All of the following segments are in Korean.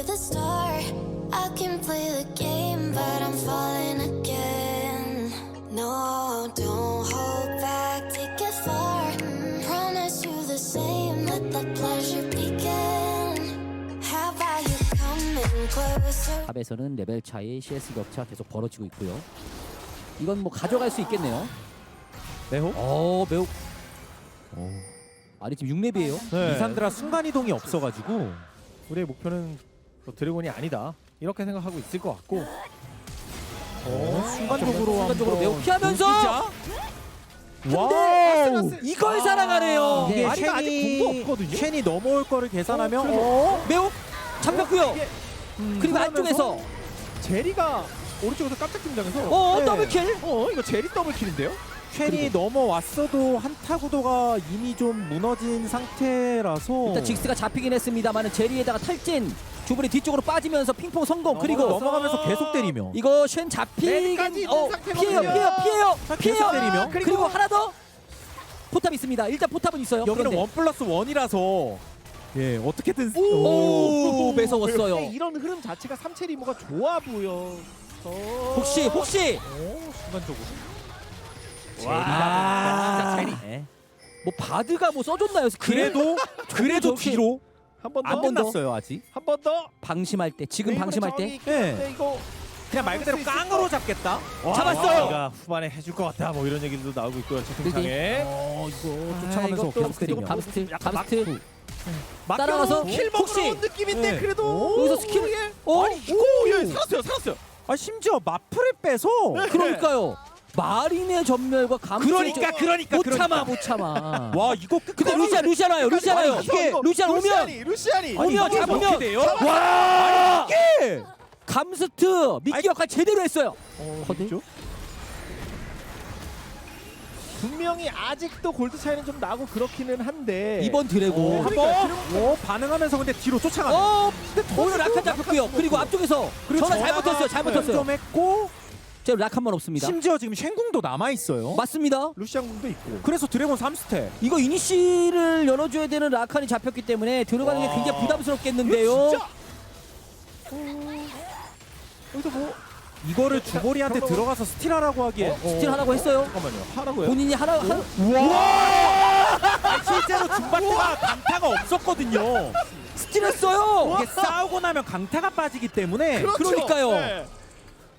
to the start. I can play the game, but I'm falling again. No, don't hold back, take it far. Promise you the same, let the pleasure begin. How about you coming closer? 탑에서는 레벨 차이 CS 격차 계속 벌어지고 있고요. 이건 뭐 가져갈 수 있겠네요. 매혹? 어 매우 아니 지금 6렙이에요. 네. 리산드라 순간 이동이 없어가지고 우리의 목표는 뭐 드래곤이 아니다 이렇게 생각하고 있을 것 같고. 어, 순간적으로 순간적으로 한번 매우 피하면서 와우! 이걸 살아가네요. 이게 아리가 아직 공도 없거든요? 쉔이 넘어올 거를 계산하면 그리고- 어? 매우 잡혔고요. 이게 그리고 그러면서 안쪽에서 제리가 오른쪽에서 깜짝 등장해서 어 네. 더블킬. 어 이거 제리 더블킬인데요? 쉔이 넘어왔어도 한타 구도가 이미 좀 무너진 상태라서 일단 직스가 잡히긴 했습니다만은 제리에다가 탈진 주브리 뒤쪽으로 빠지면서 핑퐁 성공 그리고 넘어가면서 계속 때리며 이거 쉔 잡히긴 어 상태거든요. 피해요 피해요 피해요 계속 피해요 때리며. 그리고, 하나 더 포탑 있습니다 일단 포탑은 있어요 여기는 그런데 원 플러스 원이라서 예 어떻게든 오, 매서웠어요. 근데 이런 흐름 자체가 삼체 리모가 좋아 보여. 혹시 혹시 오, 순간적으로. 와 제리. 네. 뭐 바드가 뭐 써줬나요? 그래도 그래도 저렇게- 뒤로 한번 더. 안 끝났어요 아직 한 번 더. 방심할 때 지금 네이버는 방심할 때 정확히 있긴 한데 이거 그냥 말 그대로 깡으로 잡겠다 잡았어요. 가 후반에 해줄 것 같다. 뭐 이런 얘기도 나오고 있고요. 채팅창에. 어 이거 아, 쫓아가면서 이것도 때리며 감스트 감스트 막- 따라가서 킬 혹시 먹으러 온 느낌인데 네. 그래도 여기서 스킬 예. 어? 아니 이거 예, 살았어요. 살았어요. 아 심지어 마프를 빼서 그러니까요 마린의 전멸과 감스트 그러니까 그러니까 못 그러니까. 참아 못 참아. 와 이거 끝 근데 루시안 루시안 와요? 루시안 와요? 아니, 이거 루시안 오면 루시안이 루시안이. 오면 이거 잡으면 돼요? 와! 이게 감스트 미끼 역할 제대로 했어요. 어? 그렇죠? 분명히 아직도 골드 차이는 좀 나고 그렇기는 한데. 이번 드래곤. 그러니까 한번 오 반응하면서 근데 뒤로 쫓아가네 어 오늘 라칸 잡혔고요. 그리고 앞쪽에서 전화 잘못 떴어요. 잘못 떴어요. 좀 했고 제가 락한 번 없습니다. 심지어 지금 쉔궁도 남아 있어요. 맞습니다. 루시안 궁도 있고. 그래서 드래곤 3스텝 이거 이니시를 열어줘야 되는 라칸이 잡혔기 때문에 들어가는 게 와. 굉장히 부담스럽겠는데요. 진짜! 어, 여기서 뭐 이거를 주보리한테 잠깐만. 들어가서 스틸하라고 하기에. 어, 스틸 하라고 했어요? 잠깐만요. 하라고요? 본인이 하나 하, 아, 실제로 중반대가 강타가 없었거든요. 스틸했어요! 이게 싸우고 나면 강타가 빠지기 때문에. 그렇죠. 그러니까요. 네.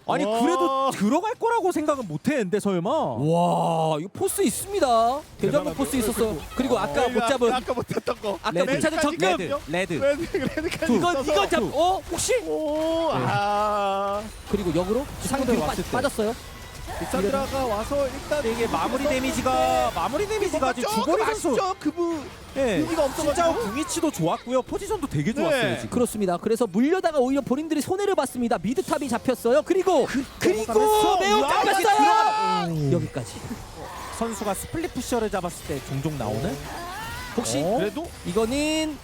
아니 와. 그래도 들어갈 거라고 생각은 못했는데 설마 와 이거 포스 있습니다 대단하다. 포스 있었어요 그리고 아까 못 잡은 아까 못 했던 거 아까. 못 찾은 적금 레드 레드 레드 레드까지 이건 있어서. 이건 잡 어? 혹시 오 아 그리고 역으로 상대 뒤로 빠, 왔을 때. 빠졌어요 리산드라가 와서 일단 이게 마무리 데미지가 마무리 데미지가 아직 주보리 선수 그부 예 의미가 없어가지고. 진짜 궁위치도 좋았고요. 포지션도 되게 좋았어요 네. 지금. 그렇습니다. 그래서 물려다가 오히려 본인들이 손해를 봤습니다. 미드탑이 잡혔어요. 그리고 그 리고 넘어가면서 매우 잡혔어요. 여기까지. 선수가 스플릿 푸셔를 잡았을 때 종종 나오는? 혹시 어? 그래도? 이거는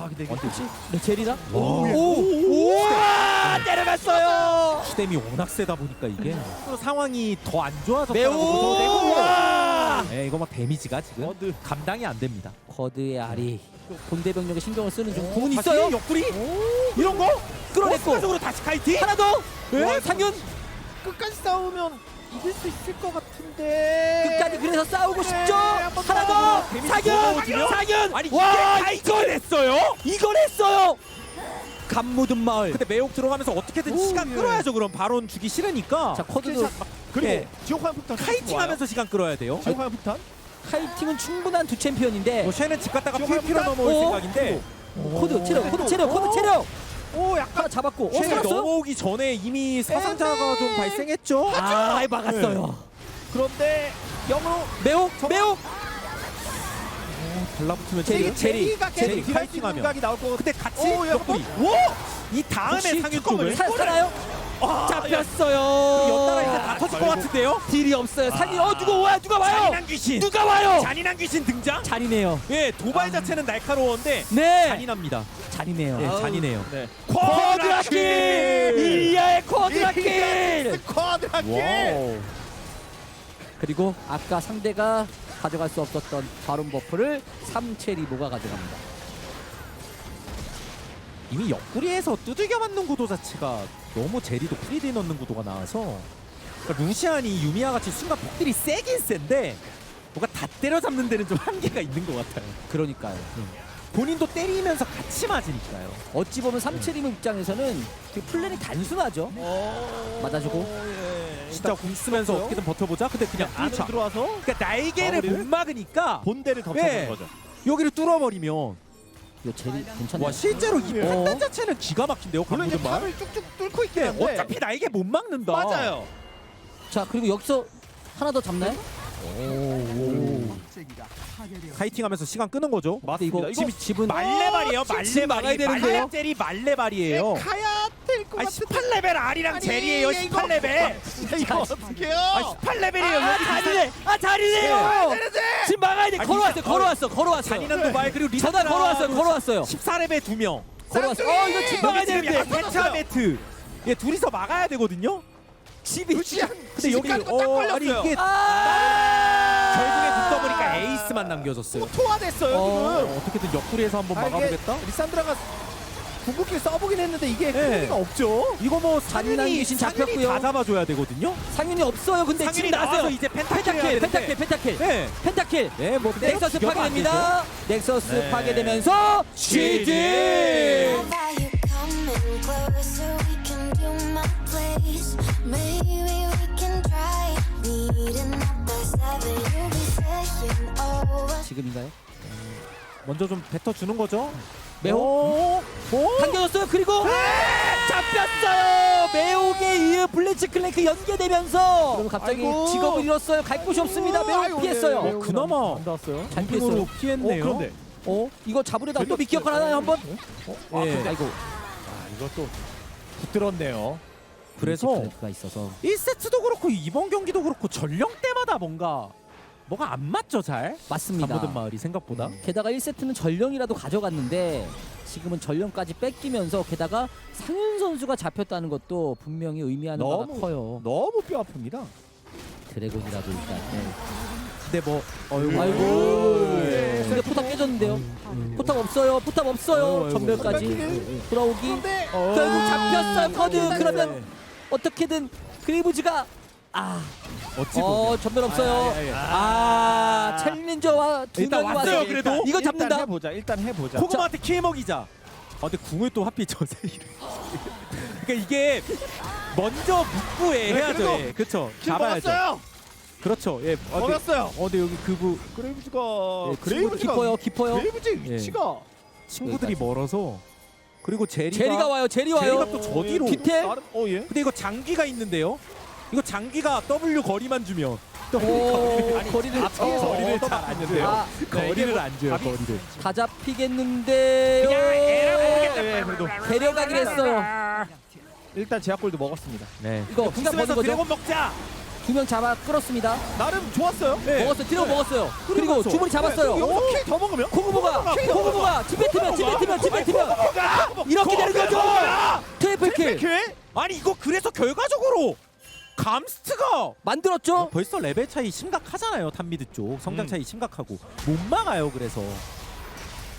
아 근데 이게 언제지? 네, 제리라 오. 오오와 때려갔어요 슈뎀이 워낙 세다 보니까 이게 또 상황이 더 안 좋아졌다고 매우 보셔도 되고 와 네, 이거 막 데미지가 지금 어드. 감당이 안 됩니다 거드의 알이 본대 병력에 신경을 쓰는 중 부분 다시 있어요 옆구리 이런 거 끌어냈고 순간적으로 다시 카이팅 하나 더 네? 와, 상윤 끝까지 싸우면 이길 수 있을 것 같은데. 끝까지 그래서 싸우고 네, 싶죠? 한번 하나 더. 더 데미지 먹어보지요? 상윤 아니 와 이게 이걸 했어요? 이걸 했어요! 감 묻은 마을. 근데 매혹 들어가면서 어떻게든 오, 시간 예. 끌어야죠 그럼. 바론 주기 싫으니까. 자 커드도 그리고 예. 지옥환 폭탄 카이팅하면서 시간 끌어야 돼요. 지옥환 폭탄? 카이팅은 충분한 두 챔피언인데 뭐 쉐는 집 갔다가 한번 넘어올 어? 생각인데. 코드 체력 코드 체력 코드 체력 오 약간 하나 잡았고 어 쉐이 살았어요? 넘어오기 전에 이미 사상자가 좀 발생했죠 아 막았어요 그런데 영으로 매혹 매혹 달라붙으면 제리, 제리, 제리가 제리 계속 딜할 수 있는 카이팅하면. 각이 나올 거 근데 같이 오, 야, 옆구리 뭐? 이 다음에 혹시 상윤 잠깐만요. 쪽을 살, 살아요? 잡혔어요. 연달아 이제 다 터질 것 같은데요? 딜이 없어요. 상이 어 누가 와요? 누가 와요? 잔인한 귀신. 누가 와요? 잔인한 귀신 등장? 잔인해요. 예 도발 자체는 날카로운데 네. 잔인합니다. 잔인해요. 예 잔인해요. 네. 쿼드라킬! 이리아의 쿼드라킬! 쿼드라킬! 와우. 그리고 아까 상대가 가져갈 수 없었던 바론 버프를 삼체 리보가 가져갑니다. 이미 옆구리에서 두들겨 맞는 구도 자체가 너무 제리도 프리드 넣는 구도가 나와서 그러니까 루시안이 유미아 같이 순간 폭들이 세긴 센데 뭔가 다 때려잡는 데는 좀 한계가 있는 것 같아요. 그러니까요. 본인도 때리면서 같이 맞으니까요. 어찌 보면 삼체림 입장에서는 되게 플랜이 단순하죠. 맞아주고. 예. 진짜 공 쓰면서. 어떻게든 버텨보자. 근데 그냥 안으로 뚫자. 들어와서 그러니까 날개를 마무리를? 못 막으니까 본대를 덮쳐주는 네. 거죠. 여기를 뚫어버리면 이거 제리 괜찮네. 와 실제로 이 어. 판단 자체는 기가 막힌데요. 물론 이제 말. 탑을 쭉쭉 뚫고 있긴 네, 한데 어차피 날개 못 막는다. 맞아요. 자 그리고 여기서 하나 더 잡나요? 카이팅하면서 시간 끄는 거죠. 맞습니다. 이거 집, 집은 말레발이에요. 말레발이. 되는데요. 말레젤이 말레발이에요. 가야 될 것 아 같은데 18레벨 R이랑 젤이에요. 18레벨. 진짜 이거 어떡해요? 아 18레벨이에요. 아 자리네. 아 자리네요. 집 막아야 돼. 아니, 걸어왔어요. 리사- 걸어왔어. 걸어왔어. 잔인한 도발 그리고 리사 전화 걸어왔어요. 걸어왔어요. 14레벨 두 명. 걸어왔어. 어 이거 집 막아야 지금 되는데. 약간 페차 매트. 예 둘이서 막아야 되거든요. 집이 루시안 근데 여기 딱 어. 아니 이게 아 결국에 에이스만 남겨졌어요. 또 토화됐어요 어. 지금. 어 떻게든 옆구리에서 한번 아, 이게 막아보겠다. 리산드라가 궁극기 써보긴 했는데 이게 네. 의미가 없죠. 이거 뭐 잔인한 상윤이 귀신 상윤이 잡혔고요. 다 잡아줘야 되거든요. 상윤이 없어요. 근데 상윤이 지금 나와서 나왔어요. 이제 펜타킬 펜타킬, 해야 펜타킬, 되는데. 펜타킬, 네. 펜타킬. 네, 뭐 넥서스 안 파괴됩니다. 넥서스 네. 파괴되면서 GG. How about you coming closer? We 지금인가요? 먼저 좀 뱉어 주는 거죠. 매혹 오, 오. 당겨졌어요. 그리고 잡혔어요. 매혹에 이어 블리츠 클랭크 연계되면서 그럼 갑자기 아이고. 직업을 잃었어요. 갈 곳이 없습니다. 매혹 피했어요. 네, 매혹은 그나마. 안 닿았어요. 잘 피했어요. 피했네요. 어, 그런데 어 이거 잡으려다 또 벨트 미끼 역할 하나요 한번? 아, 예. 근데 아이고 아, 이것도 붙들었네요. 그래서 있어서 1세트도 그렇고 이번 경기도 그렇고 전령 때마다 뭔가 뭐가 안 맞죠 잘. 맞습니다. 담보든 마을이 생각보다. 게다가 1세트는 전령이라도 가져갔는데 지금은 전령까지 뺏기면서 게다가 상윤 선수가 잡혔다는 것도 분명히 의미하는 바가 너무 커요. 너무 뼈 아픕니다. 드래곤이라도 일단. 네. 근데 뭐 어이구. 아이고. 예. 근데 포탑 깨졌는데요. 포탑 없어요. 포탑 없어요. 아이고, 아이고. 전멸까지 네. 돌아오기. 그런데 결국 잡혔어요. 커드. 네. 그러면 어떻게든 그레이브즈가 아, 어찌 어 보면 전멸 없어요. 아, 예, 예. 아, 챌린저와 두 일단 명이 왔어요, 왔어요. 그래도. 이거 일단 잡는다. 해보자. 일단 해보자. 코그마한테 킬 먹이자. 아 근데 궁을 또 하필 저 세이를. 그러니까 이게 먼저 묵부에 네, 해야죠. 그래도 예. 그렇죠. 킬 잡아야죠. 먹었어요. 그렇죠. 예. 어, 근데, 먹었어요. 어, 근데 여기 그부 그레이브즈가 네, 그레이브즈가 깊어요, 깊어요. 그레이브즈의 예. 위치가 친구들이 멀어서 그리고 제리가 제리가 와요. 제리 와요. 제리가 또저 뒤로. 뒤태. 나름- 어 예. 근데 이거 장기가 있는데요. 이거 장기가 W 거리만 주면 오, 거리를 앞뒤에서 어, 거리를 어, 잘안 준대요. 아, 거리를 안 줘요. 거리를. 다 잡히겠는데요. 예, 그래도 데려가긴 했어요. 일단 제약골도 먹었습니다. 네. 이거 궁 부산 버는 거죠? 드래곤 먹자. 두 명 잡아 끌었습니다. 나름 좋았어요. 네. 먹었어요. 드래곤 먹었어요. 그리고. 주문이 잡았어요. 여기서 킬더 먹으면 킬 코그모가 집뱉으면 집뱉으면 집뱉으면 이렇게 되는 거죠. 트리플 킬 킬? 아니 이거 그래서 결과적으로 감스트가 만들었죠. 벌써 레벨 차이 심각하잖아요. 탑미드 쪽 성장 음. 차이 심각하고 못 막아요. 그래서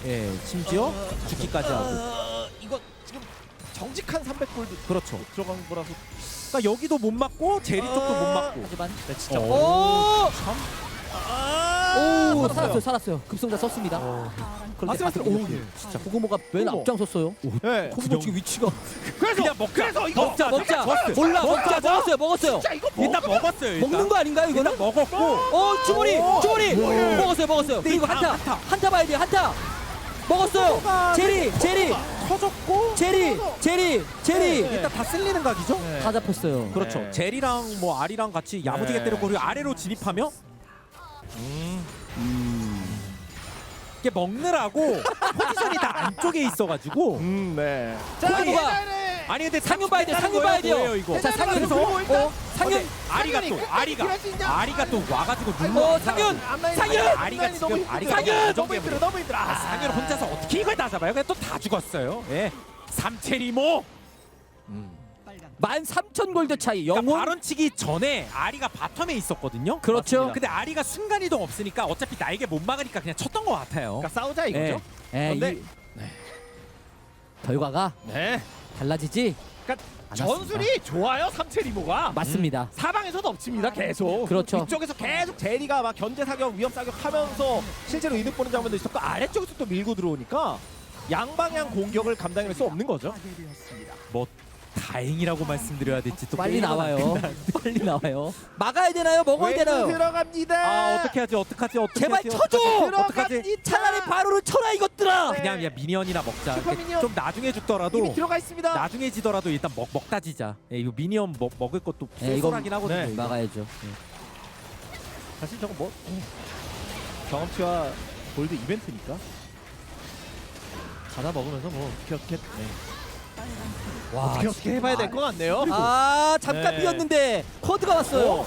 예 심지어 죽기까지 하고 어, 이거 지금 정직한 300골드 그렇죠. 들어간 거라서 그러니까 여기도 못 막고 제리 쪽도 못 막고 하지만 네, 진짜 어. 오, 오 살았어요. 살았어요. 급성자 썼습니다. 그런데 아슬아슬. 오, 오, 예. 진짜 코그모가 맨. 앞장섰어요. 네. 코그모 지금 위치가 그래서 그냥 먹자. 그래서 이거 먹자 먹자 먹었어요. 몰라 먹자. 먹었어요 먹었어요. 진짜 이거 일단 먹었어요. 일단. 먹는 거 아닌가요 이거는? 먹었고 어 주머니 오. 주머니 오. 먹었어요 먹었어요. 그리고 다음 한타 한타. 한타 봐야 돼 한타 먹었어요. 제리 제리 터졌고 제리 제리 제리 일단 다 쓸리는 각이죠. 네. 다 잡혔어요. 그렇죠. 네. 제리랑 뭐 아리랑 같이 야무지게 네. 때렸고 그리고 아래로 진입하며 이게 먹느라고 포지션이 다 안쪽에 있어가지고 음, 네. 코그모가 아니 근데 상윤 봐야 돼 상윤 봐야 돼요. 이거. 자 상윤 그래서 어 상윤 아리가 또 아리가 아리가 또 와가지고 어 눌러. 상윤 상윤 아리가 지금 너무 아리가 상윤! 그 너무 힘들어 너무 힘들어 아, 상윤 혼자서 어떻게 이걸 다 잡아요? 그냥 또 다 죽었어요. 예. 삼체리모. 만 삼천 골드 차이 그러니까 영혼 발언 치기 전에 아리가 바텀에 있었거든요. 그렇죠. 근데 아리가 순간 이동 없으니까 어차피 날개 못 막으니까 그냥 쳤던 것 같아요. 그러니까 싸우자 이거죠 예, 그런데 이- 결과가 네. 달라지지 그러니까. 전술이 좋아요 삼체 리모가. 맞습니다. 사방에서 덮칩니다 계속 그렇죠. 위쪽에서 계속 제리가 막 견제 사격 위험 사격 하면서 실제로 이득 보는 장면도 있었고 아래쪽에서 또 밀고 들어오니까 양방향 공격을 감당할 수 없는 거죠 뭐 다행이라고 말씀드려야 될지 또 빨리 게임은 나와요. 안 된다. 빨리 나와요. 막아야 되나요? 먹어야 되나요? 들어갑니다 아 어떻게 하지 어떡하지 어떻게 제발 하지, 쳐줘! 어떡하지, 어떡하지 들어갑니다 차라리 바로를 쳐라 이것들아. 네. 그냥 야 미니언이나 먹자 슈퍼 이렇게 미니언. 좀 나중에 죽더라도 이미 들어가 있습니다 나중에 지더라도 일단 먹, 먹다 지자 예, 이거 미니언 먹, 먹을 것도 네, 이거- 쏠쏠하긴 하거든요 네, 이거. 막아야죠. 사실 저거 뭐 경험치와 골드 이벤트니까 받아 먹으면서 뭐 어떻게 네. 와, 어떻게 어떻게 해봐야 될 것 같네요 아 잠깐 네. 비었는데 코드가 왔어요.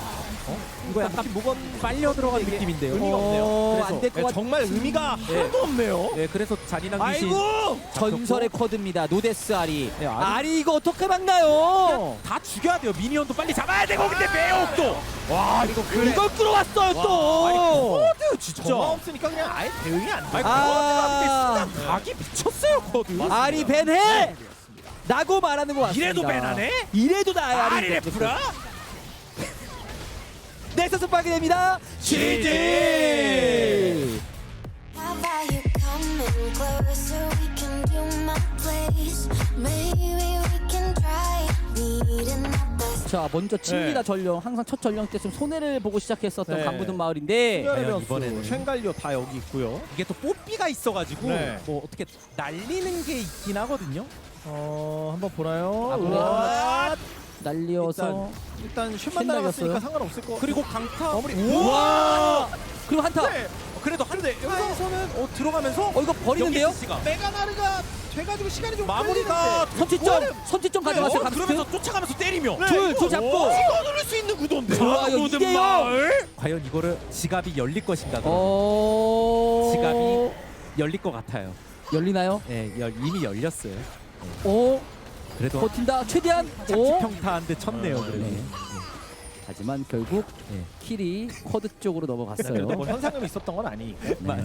이거 약간 무건 빨려 들어간 느낌인데요 의미가 없네요. 어, 그래서, 안될 것 네, 같. 정말 의미가 하나도 없네요 예 그래서 잔인한 귀신 아이고 전설의 코드입니다. 노데스 아리. 네, 아리. 아리 이거 어떻게 막나요? 다 죽여야 돼요 미니언도 빨리 잡아야 되고 근데 매혹도 와 이거 그래 이걸 끌어왔어요 아니 또. 코드 진짜 정화 없으니까 그냥 아예 대응이 안 돼. 아니 아. 코드가 근데 각이 미쳤어요 코드 아리 벤해. 나고 말하는 거 같습니다. 이래도 벤하네? 이래도 나야 아리 레프라 넥서스 파괴됩니다. GG! How about you coming closer? We can do my place. Maybe we can try meeting at the 자 먼저 칩니다 네. 전령 항상 첫 전령 때좀 손해를 보고 시작했었던 네. 강부든 마을인데 과연 이번에는? 쉔갈리오 다 여기 있고요. 이게 또 뽀삐가 있어가지고 네. 뭐 어떻게 날리는 게 있긴 하거든요 어 한번 보나요? 아, 그래요? 우와, 날려서 일단 슛만 신 날아갔으니까 날렸어요? 상관없을 거. 그리고 강타 마무리. 우와 그리고 한타 네. 그래도 한대 여기서는 어 들어가면서 어 이거 버리는데요? 씨가 메가나르가 돼가지고 시간이 좀 마무리가 선취점 선취점 가져갔어요 어, 감스트 그러면서 쫓아가면서 때리며 네. 둘, 둘 잡고. 이거 누를 수 있는 구도인데. 좋아요, 이대요. 마을 과연 이거를 지갑이 열릴 것인가 어 지갑이 열릴 것 같아요 열리나요? 예 열, 이미 열렸어요 오 그래도 버틴다 최대한 착지 오 평타한데 쳤네요 어, 그래도 네. 하지만 결국 네. 킬이 쿼드 쪽으로 넘어갔어요. 그래도 뭐 현상금이 있었던 건 아니니까. 맞아요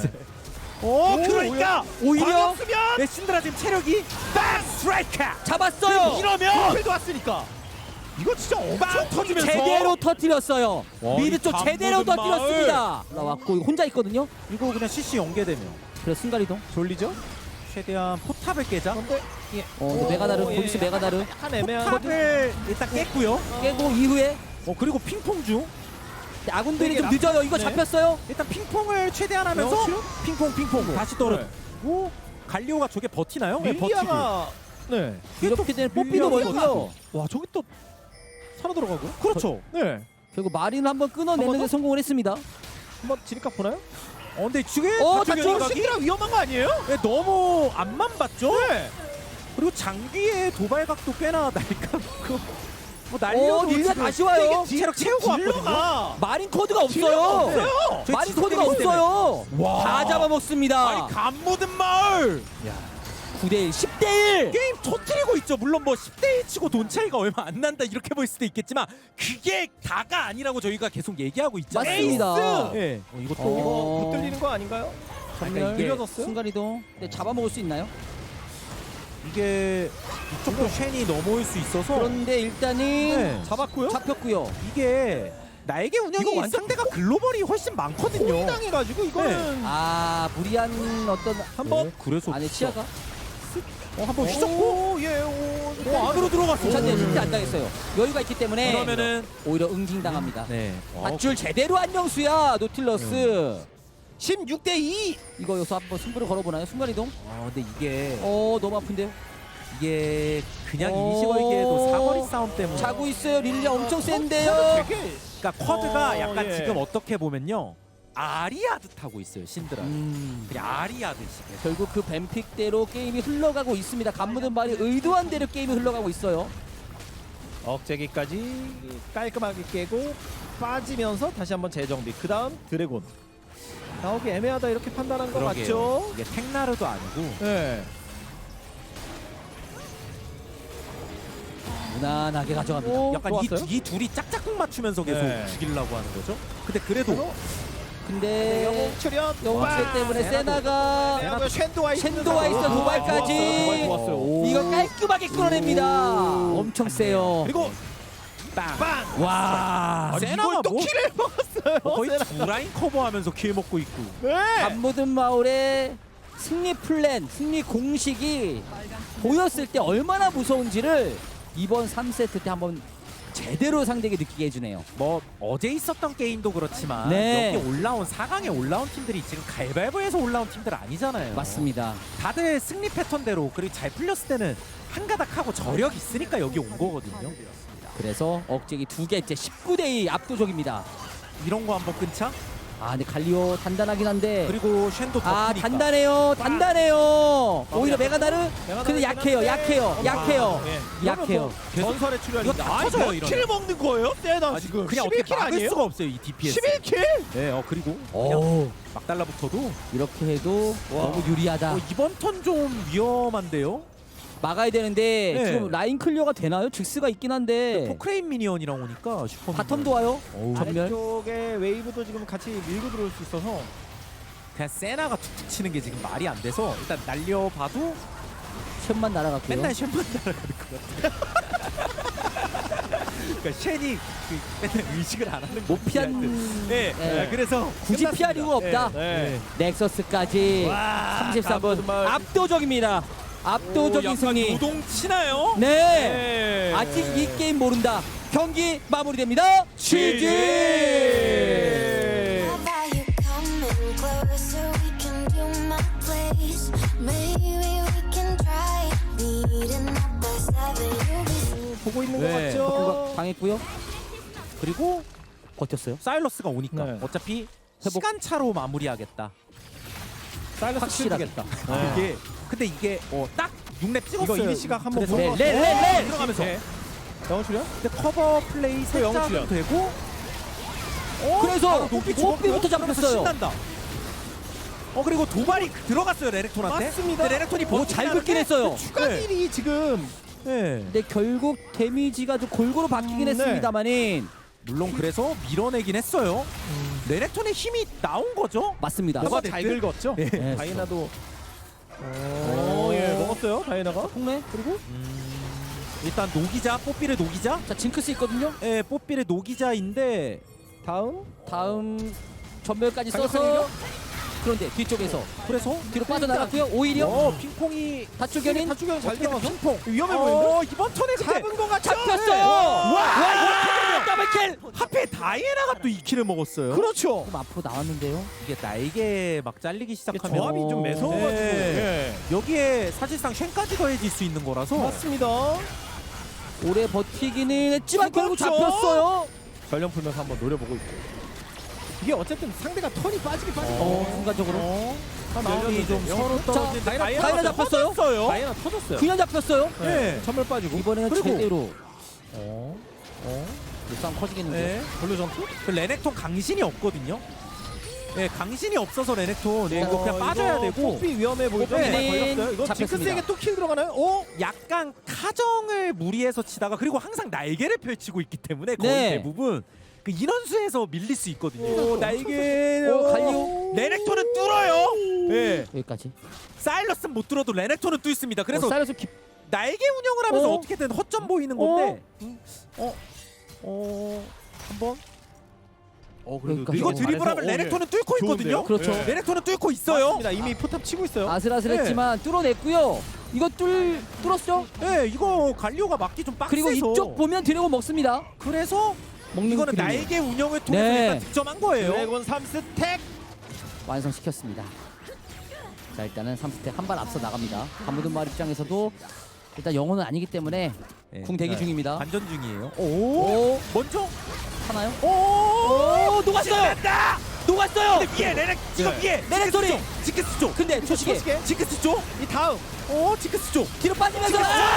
오, 그러니까 오히려 방었으면 네, 신드라 지금 체력이 백 스트라이크 잡았어요. 이러면 필도 왔으니까. 이거 진짜 엄청 터지면서 제대로 터뜨렸어요. 와, 미드 이 쪽 제대로 터뜨렸습니다. 나왔고 이거 혼자 있거든요. 이거 그냥 CC 연계되면 그래서 순간 이동. 졸리죠? 최대한 포탑을 깨자 근데 어, 근데 메가다르 오, 예, 예. 메가다르 약간 애매한. 포탑을 일단 깼고요 깨고 이후에 어 그리고 핑퐁 중 아군들이 좀 늦어요. 이거 네. 잡혔어요. 일단 핑퐁을 최대한 하면서 그렇죠? 핑퐁 핑퐁 다시 떨어지고 갈리오가 저게 버티나요? 네, 버티고 밀리아가 네. 이렇게 되면 뽀삐도 밀려가지고. 멀고요. 와 저기 또 살아 들어가고요? 그렇죠 네. 결국 마린 한번 한번 끊어내는데 더? 성공을 했습니다. 한번 진입각 보나요? 어 근데 지금 어, 각이 신기라 위험한 거 아니에요? 네, 너무 앞만 봤죠? 네. 그리고 장기의 도발각도 꽤나 날카롭고 뭐 어, 날려도 릴리아 지금 다시 와요. 이게 체력 채우고 왔거든요 딜러가 마린 코드가 딜러가 없어요. 없어요. 저희 마린 코드가 없어요. 와. 다 잡아먹습니다. 아니 감모든 마을 9대1, 10대1. 게임 터트리고 있죠 물론 뭐 10대 1 치고 돈 차이가 얼마 안 난다 이렇게 보일 수도 있겠지만 그게 다가 아니라고 저희가 계속 얘기하고 있잖아요 맞습니다. 예. 어, 이것도 어. 이거 붙들리는 거 아닌가요? 이게 느려졌어요? 순간이동. 근데 잡아먹을 수 있나요? 이게 이쪽도 쉔이 넘어올 수 있어서 그런데 일단은 네. 잡았고요. 잡혔고요. 이게 나에게 운영이 이거 완전 상대가 글로벌이 훨씬 많거든요 당해가지고 이거는 아 무리한 어떤 한번 어, 그래서 안에 치아가 어, 한번 오, 휘젓고 예, 오, 어, 안으로 들어갔어 괜찮네요. 진짜 안 당했어요. 여유가 있기 때문에 그러면은 오히려 응징당합니다. 네 밧줄 제대로 안녕수야 노틸러스. 16 대 2. 이거 여기서 한번 승부를 걸어보나요? 순간이동? 아 근데 이게 어 너무 아픈데요. 이게 그냥 어. 이니시 걸기에도 사거리 싸움 때문에 자고 있어요. 릴리아 엄청 센데요. 어, 되게 그러니까 쿼드가 어, 약간 예. 지금 어떻게 보면요 아리아듯 하고 있어요 신드라 음, 그냥 아리아듯이 결국 그 뱀픽대로 게임이 흘러가고 있습니다. 간무든 말이 의도한 대로 게임이 흘러가고 있어요. 억제기까지 깔끔하게 깨고 빠지면서 다시 한번 재정비. 그 다음 드래곤. 나오기 애매하다 이렇게 판단한 거 그러게요. 맞죠? 이게 탱나르도 아니고 네. 무난하게 가져갑니다. 오, 약간 이, 좋았어요? 이 둘이 짝짝꿍 맞추면서 계속 네. 죽이려고 하는 거죠 근데 그래도 근데 출연. 영웅체 때문에 세나가 세나고요. 쉔도와 쉔도와 있어 도발까지. 도발 좋았어요. 오. 이거 깔끔하게 끌어냅니다. 엄청 세요. 그리고 빵. 빵. 와. 아니, 세나가 이걸 또 뭐- 킬을 먹었어요. 거의 세나. 두 라인 커버하면서 킬 먹고 있고. 네. 밤묻은 마을의 승리 플랜, 승리 공식이 보였을 때 얼마나 무서운지를 이번 3세트 때 한번 제대로 상대에게 느끼게 해주네요. 뭐 어제 있었던 게임도 그렇지만 네. 여기 올라온 4강에 올라온 팀들이 지금 갈발보에서 올라온 팀들 아니잖아요. 맞습니다. 다들 승리 패턴대로 그리고 잘 풀렸을 때는 한 가닥하고 저력 있으니까 여기 온 거거든요. 그래서 억제기 두 개째 19대2 압도적입니다. 이런 거 한번 끊자. 아, 근데 갈리오 단단하긴 한데 그리고 쉔도 더 아. 단단해요, 단단해요. 오히려 메가나르 메가나르 근데 약해요, 약해요, 약해요, 예. 약해요. 전설의 출연이 이거 다 터져요, 이러면. 킬 먹는 거예요? 세나 지금 그냥 11킬 어떻게 막을 아니에요? 수가 없어요 이 DPS. 11킬? 네, 어 그리고 그냥 오, 막 달라붙어도 이렇게 해도 와. 너무 유리하다. 어, 이번 턴 좀 위험한데요. 막아야 되는데 네. 지금 라인 클리어가 되나요? 직스가 있긴 한데 포크레인 미니언이랑 오니까 슈퍼 바텀도 와요. 어우, 전멸. 아래쪽에 웨이브도 지금 같이 밀고 들어올 수 있어서 그냥 세나가 툭툭 치는 게 지금 말이 안 돼서 일단 날려봐도 쉔만 날아갔고요. 맨날 쉔만 날아가는 것 같아요. 그러니까 쉔이 그 맨날 의식을 안 하는 못 피한 네, 네. 그래서 굳이 피할 이유가 없다. 네. 넥서스까지 와, 33분 정말- 압도적입니다. 압도적인 승리. 노동 치나요? 네. 네. 아직 이 게임 모른다. 경기 마무리됩니다. GG. How about you coming closer? We can do my place. Maybe we can try meeting up by seven. You'll be 보고 있는 네. 것 같죠? 당했고요. 그리고 버텼어요. 사일러스가 오니까 네. 어차피 회복. 시간 차로 마무리하겠다. 사일러스 확실하게. 겠다 이게 근데 이게 어, 딱 6렙 찍었어요. 이거 이니시가 한번 그래서 네, 본 네, 것 네, 네. 들어가면서 네. 영어 출연? 근데 커버 플레이 영웅 출연. 되고 그래서 높이 오피부터 잡혔어요. 신난다. 어 그리고 도발이 들어갔어요 레렉톤한테. 맞습니다. 근데 레렉톤이 오, 잘 긁긴 했어요. 추가 네. 딜이 지금 네. 근데 결국 데미지가 좀 골고루 바뀌긴 음, 네. 했습니다만은 물론 그래서 밀어내긴 했어요. 레렉톤의 힘이 나온 거죠. 맞습니다. 뭐가 잘 됐든. 긁었죠? 네. 다이나도 오, 예, 먹었어요 다이나가 폭내 그리고 일단 녹이자 뽀삐를 녹이자. 자 징크스 있거든요. 예, 뽀삐를 녹이자인데 다음 다음 전멸까지 강력한 써서? 그런데 뒤쪽에서 그래서 뒤로 빠져나갔고요. 오히려 어 핑퐁이 다축연인 다주견 잘 들어가서 핑퐁 위험해 보이는데? 어, 이번 턴에 근데 잡은 거 같죠? 잡혔어요. 와, 와, 더블킬. 하필 다이애나가 또 2킬을 먹었어요. 그렇죠 좀 앞으로 나왔는데요. 이게 날개 막 잘리기 시작하면 조합이 좀 매서워가지고 네. 여기에 사실상 쉔까지 더해질 수 있는 거라서 예. 맞습니다 오래 버티기는 했지만 결국? 잡혔어요. 전령 풀면서 한번 노려보고 있고 이게 어쨌든 상대가 턴이 빠지게 빠지게 어, 순간적으로 마음이 좀 서로 떨어지는데 다이애나 다이애나가 잡혔어요? 터졌어요. 다이나 터졌어요 그냥 잡혔어요. 네. 천멸 빠지고 이번에는 그리고- 제대로 어? 어? 이 싸움 커지겠는데. 네. 블루 점프? 그 레넥톤 강신이 없거든요. 네, 강신이 없어서 레넥톤 네, 이거 그냥 어, 빠져야 이거 되고 뽀삐 위험해 보이죠? 네, 걸렸어요. 이거 잡혔습니다. 징크스에게 또 킬 들어가나요? 오! 약간 카정을 무리해서 치다가 그리고 항상 날개를 펼치고 있기 때문에 거의 네. 대부분 그 인원수에서 밀릴 수 있거든요. 오, 날개 오, 갈리오. 레넥톤은 뚫어요. 네. 여기까지. 사일러스는 못 뚫어도 레넥톤은 뚫습니다. 그래서 어, 사이러스 기... 날개 운영을 하면서 어? 어? 떻게든 허점 보이는 건데 어? 어? 한번? 어 여기까지. 이거 어, 드리블하면 어, 레넥톤은 뚫고 좋은데요? 있거든요. 그렇죠. 네. 레넥톤은 뚫고 있어요. 맞습니다. 이미 포탑 치고 있어요. 아슬아슬했지만 뚫어냈고요. 이거 뚫 뚫었죠? 네, 이거 갈리오가 막기 좀 빡세서 그리고 이쪽 보면 드래곤 먹습니다. 그래서 먹는 이거는 그림이에요. 날개 운영을 통해서 네. 일단 득점한 거예요. 드래곤 3스택 완성시켰습니다. 자 일단은 3스택 한 발 앞서 나갑니다. 가무든 말 입장에서도 일단 영혼은 아니기 때문에 네. 궁 대기 네. 중입니다. 반전 중이에요. 오, 오 먼저 하나요? 오, 오 녹았어요. 다 녹았어요. 근데 위에 레넥 지금 네. 위에 레넥 소리. 징크스 쪽, 근데 초시계 초시계. 징크스 쪽, 이 다음 오 징크스 쪽. 뒤로 빠지면서 잡았어요.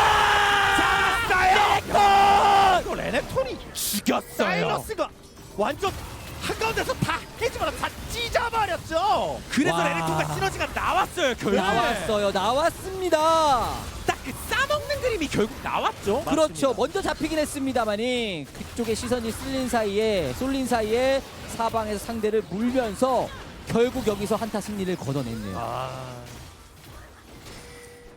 이거 레넥톤이 죽였어요. 사이러스가 완전 한가운데서 다 해지마다 다 찢어버렸죠. 그래서 와. 레넥톤과 시너지가 나왔어요. 결국 나왔어요. 나왔습니다. 딱그 싸먹는 그림이 결국 나왔죠. 그렇죠. 먼저 잡히긴 했습니다만이 그쪽에 시선이 쓸린 사이에 쏠린 사이에 사방에서 상대를 물면서 결국 여기서 한타 승리를 거둬냈네요. 아.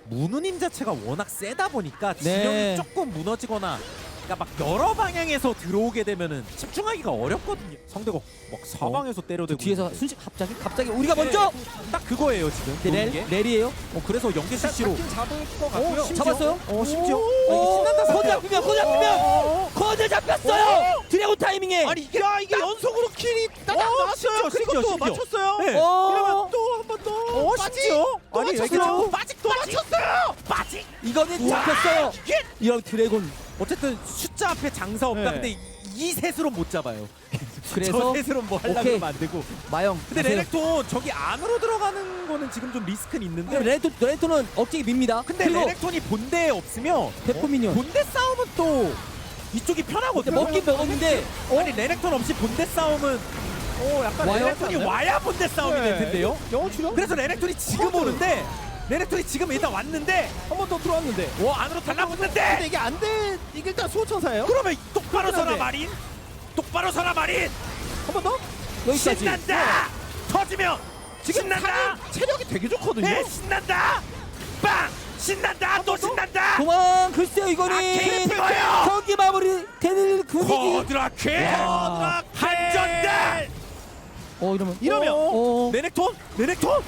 문우님 자체가 워낙 세다 보니까 네. 진영이 조금 무너지거나 그러니까 막 여러 방향에서 들어오게 되면은 집중하기가 어렵거든요. 상대가 막 사방에서 때려대고 뒤에서 있는데. 순식 갑자기 갑자기 우리가 먼저 딱 그거예요 지금. 네, 렐, 게. 렐이에요. 어 그래서 연계 CC로 잡을 것 같고요. 심지어? 잡았어요? 어 심지어 오, 신난다 코드 잡히면 코드 잡히면 코드 잡혔어요. 드래곤 타이밍에. 아니 이게 야 이게 연속으로 킬이 딱 나왔어요. 심지어, 그리고 또 심지어. 맞췄어요. 네. 어. 이러면 또 한 번 더. 어 심지어 또 아니 맞췄어요. 이게 빠직 또 맞췄어요. 빠직. 이거는 잡혔어요. 이런 드래곤. 어쨌든 숫자 앞에 장사 없다. 네. 근데 이- 이 셋으로 못 잡아요. 그래서 저 셋으로 뭐 하려고 오케이. 하면 안 되고. 마영. 근데 가세요. 레넥톤 저기 안으로 들어가는 거는 지금 좀 리스크는 있는데. 레넥톤 레넥톤은 억지게 밉니다. 근데 그리고 레넥톤이 본대에 없으면 대포 미니언. 본대 싸움은 또 이쪽이 편하거든요. 먹긴 먹었는데 아니 레넥톤 없이 본대 싸움은 어 약간? 레넥톤이 와야 본대 싸움이 될 텐데요. 영어 출연? 그래서 레넥톤이 지금 오는데 레넥톤이 지금 일단 왔는데 한 번 더 들어왔는데. 와 안으로 달라붙는데 이게 안 돼. 이게 일단 수호천사예요. 그러면 똑바로 서라. 마린 똑바로 서라 마린 한 번 더. 여기까지. 신난다 터지면 지금 신난다 체력이 되게 좋거든요. 네 신난다 빵 신난다 또 신난다 도망 글쎄요 이거는 아케인 뜨거워요. 경기 마무리 되는 분위기. 코드라케 와. 한전달 어 이러면 이러면 어. 레넥톤 레넥톤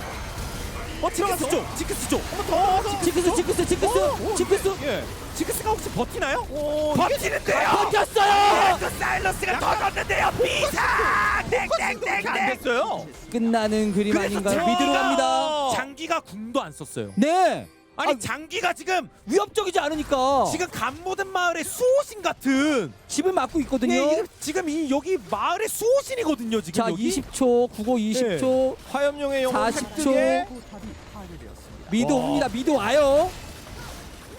어 지크스 쪽 지크스 쪽 한번 더 지크스 지크스 지크스 지크스 예. 지크스가 혹시 버티나요? 오, 버티는데요 버텼어요. 그 사일러스가 터졌는데요 비상 땡땡땡땡 안 됐어요. 끝나는 그림 그래서 아닌가요? 미드로 갑니다. 장기가 궁도 안 썼어요 네. 아니 아, 장기가 지금 위협적이지 않으니까 지금 감모든 마을의 수호신 같은 집을 막고 있거든요. 예, 이게 지금 이 여기 마을의 수호신이거든요 지금 자, 여기 20초, 국어 20초, 화염용의 영혼 40초. 미드 옵니다. 미드 와요.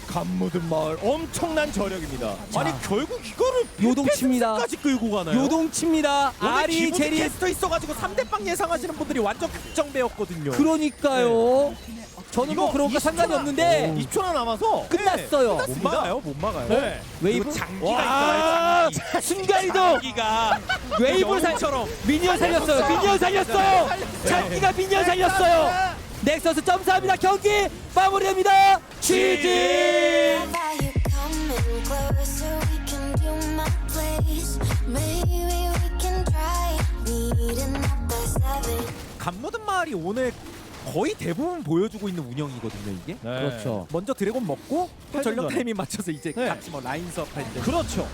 감묻은 마을 엄청난 저력입니다. 자. 아니 결국 이거를 요동칩니다. 까지 끌고 가나요? 요동칩니다. 아리 제리. 캐스터 있어가지고 3대빵 예상하시는 분들이 완전 극정배였거든요 그러니까요. 저는 뭐 이거 그런 거 20초나 상관이 없는데 2초나 남아서 끝났어요. 못 막아요 못 막아요 네. 웨이브 그리고 장기가 와, 있어요 장기 순간 이동 장기가 웨이브를 살 영웅처럼 미니언 살렸어요. 미니언 살렸어요. 장기가 미니언 살렸어요. 넥서스 점사합니다. 경기 마무리됩니다. 취지. How about you coming closer? We can do my place. Maybe we can try meeting up by seven. 감모든 마을이 오늘 거의 대부분 보여주고 있는 운영이거든요 이게 그렇죠. 먼저 드래곤 먹고 또 전력. 타이밍 맞춰서 이제 네. 같이 뭐 라인 수업 할 때 그렇죠.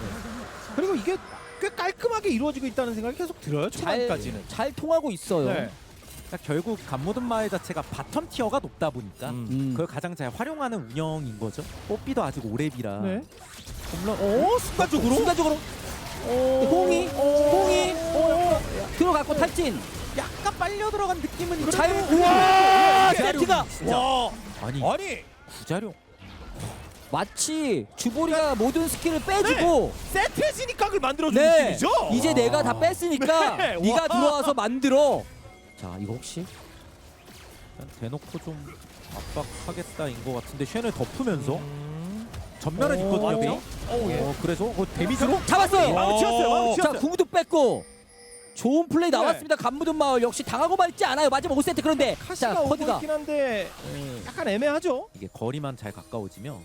그리고 이게 꽤 깔끔하게 이루어지고 있다는 생각이 계속 들어요. 잘, 초반까지는. 잘 통하고 있어요. 네. 그러니까 결국 감모든 마을 자체가 바텀 티어가 높다 보니까 음. 음. 그걸 가장 잘 활용하는 운영인 거죠 뽀삐도 아직 오랩이라 네. 홈런 오 순간적으로 순간적으로 홍이 홍이 들어갔고 탈진. 약간 빨려 들어간 느낌은 있는데 잘 우와 구자룡 세트가 진짜. 와. 아니 아니 구자룡 마치 주보리가 모든 스킬을 빼주고 세트의 진입각을 만들어준 네 느낌이죠. 이제 내가 다 뺐으니까 네, 네가 와. 들어와서 만들어. 자 이거 혹시 일단 대놓고 좀 압박하겠다인 것 같은데 쉔을 덮으면서 전면은 오, 있거든요 맞죠? 오, 예. 어, 그래서 그 데미지로 잡았어요. 마음을 치웠어요. 마음을 자 치웠어요. 궁도 뺐고 좋은 플레이 네. 나왔습니다. 감무든 마을 역시 당하고만 있지 않아요. 마지막 5세트 그런데 카시가 자 오고 커드가 있긴 한데 약간 애매하죠. 이게 거리만 잘 가까워지면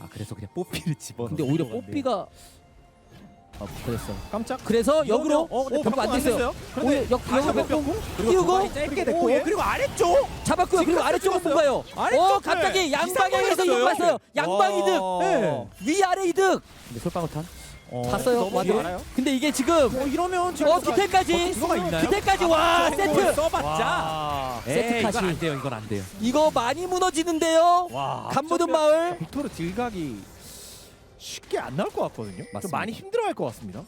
아 그래서 그냥 뽀삐를 집어 근데 오히려 뽀삐가 아 그랬어. 깜짝. 그래서 역으로 어, 근데 오, 별거 안 벽공 됐어요. 오히려 역 다시 역으로 한번 뺐고 벽공? 띄우고 그리고 짧게 됐고 오, 예. 그리고 아래쪽 잡았고요. 그리고 아래쪽은. 뭔가요? 아래쪽, 어 갑자기 네. 양방향에서 봤어요. 와. 양방 이득. 네. 위 아래 이득. 근데 솔방울 탄 봤어요. 너무. 알아요? 근데 이게 지금 어 이러면 어 디테까지 수가 있나요? 디테까지 와 세트 써봤자 와. 세트까지. 이건 안 돼요 이건 안 돼요 이거 많이 무너지는데요. 와. 감무든 앞전면 마을 빅토르 딜각이 쉽게 안 나올 것 같거든요. 좀 맞습니다. 많이 힘들어할 것 같습니다.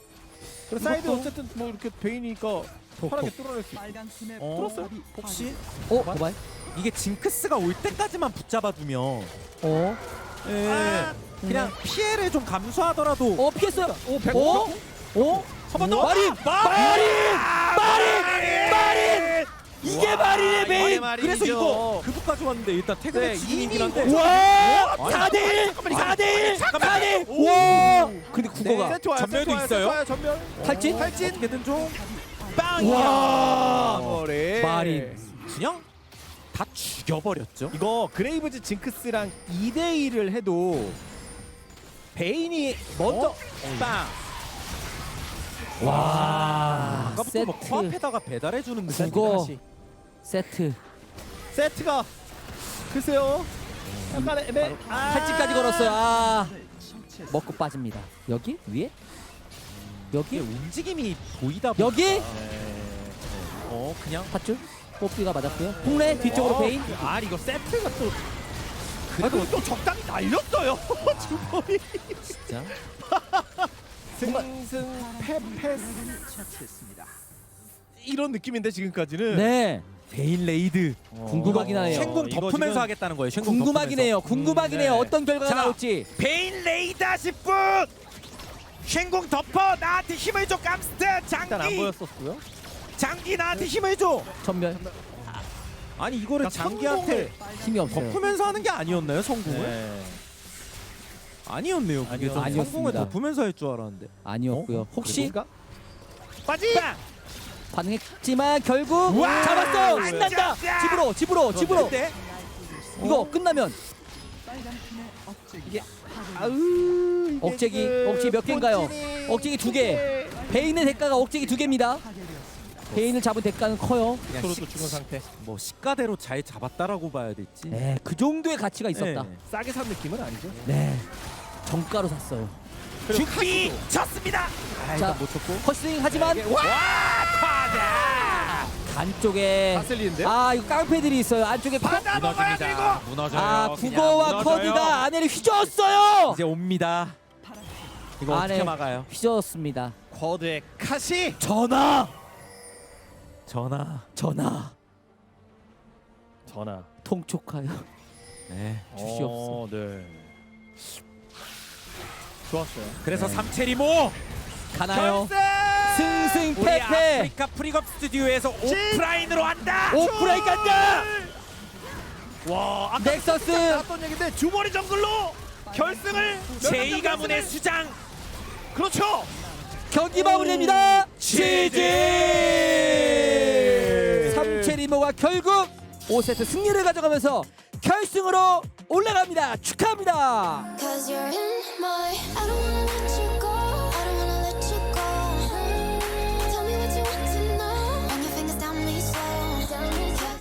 그리고 사이드 어쨌든 뭐 이렇게 베이니까 편하게 뚫어낼 수 있고. 어, 뚫었어요? 혹시 어 도발 이게 징크스가 올 때까지만 붙잡아두면 어 예, 그냥 피해를 좀 감수하더라도 어 피했어요. 오, 백- 어? 어? 한번 더. 마린! 마린! 마린! 마린! 이게 마린의 베인! 그래서 이거 그부까지 왔는데 일단 퇴근에 네, 한데 와! 아니, 4대1! 잠깐만요. 4대1! 잠깐만요. 4대1! 오. 와! 근데 국어가 세트 와요. 전멸도 세트 와요, 있어요? 세트 와요, 전멸. 탈진? 탈진 어떻게든 좀 빵이야. 와. 머리. 예. 마린 그냥 다 죽여버렸죠. 이거 그레이브즈 징크스랑 2대 1을 해도 베인이 먼저 어? 빵. 와 아까부터 뭐 세트 코앞에다가 배달해주는. 국어. 다시. 세트 세트가 글쎄요. 약간 애매. 아. 팔찌까지 걸었어요. 아 먹고 빠집니다. 여기 위에 이게 여기 움직임이 보이다 보니까 여기 어 그냥 밧줄 뽀삐가 맞았고요. 풍래 뒤쪽으로 어, 베인 아 이거 세트가 또 그래도 또 적당히 날렸어요. 주범이 진짜 승승 패패스 이런 느낌인데 지금까지는 네 베인 레이드 궁금하긴 하네요. 쉔궁 이거 덮으면서 지금 하겠다는 거예요. 쉔궁 궁금하긴 해요. 궁금하긴 해요. 네. 어떤 결과가 자, 나올지. 베인 레이다 10분 쉔궁 덮어 나한테 힘을 줘 깜스트 일단 안 장기 보였었고요. 장기 나한테 힘을 줘 전멸 아니 이거를 그러니까 장기한테 힘이 없어요. 덮으면서 하는 게 아니었나요 성공을? 네. 아니었네요. 그게 좀 아니었습니다. 성공을 덮으면서 할 줄 알았는데. 아니었고요. 혹시 그런가? 빠지. 반응했지만 결국 우와! 잡았어요. 진짜! 신난다. 집으로 집으로 집으로. 근데 이거 끝나면. 이게 억제기, 지금 억제기 몇 개인가요? 억제기 두 개. 베인의 대가가 억제기 두 개입니다. 베인을 잡은 대가는 커요. 그냥 죽은 상태. 뭐 시가대로 잘 잡았다라고 봐야 될지. 네, 그 정도의 가치가 있었다. 네. 싸게 산 느낌은 아니죠. 네, 정가로 샀어요. 죽기 쳤습니다. 아, 자, 일단 못 쳤고. 컷스윙 하지만 와 타자. 안쪽에 다슬리는데 요? 아 이거 깡패들이 있어요. 안쪽에 컷. 받아 먹어야 그리고 무너져요. 아 국어와. 커드가 아내를 휘저었어요. 이제 옵니다. 이거 어떻게 막아요? 휘저었습니다. 쿼드의 카시. 전화, 전화. 전화, 전화. 통촉하여. 네. 주시옵소서. 어, 네. 좋았어요. 그래서 삼체리모 가나요? 결승! 승승 우리 패패. 아프리카 프리검 스튜디오에서 오프라인으로 한다. 오프라인 간다. 와, 아까 넥서스 나왔던 얘기인데 주머니 정글로 결승을 제2 가문의 수장 그렇죠. 경기 마무리됩니다. 치즈. 결국 5세트 승리를 가져가면서 결승으로 올라갑니다. 축하합니다. Cause you're in my I don't wanna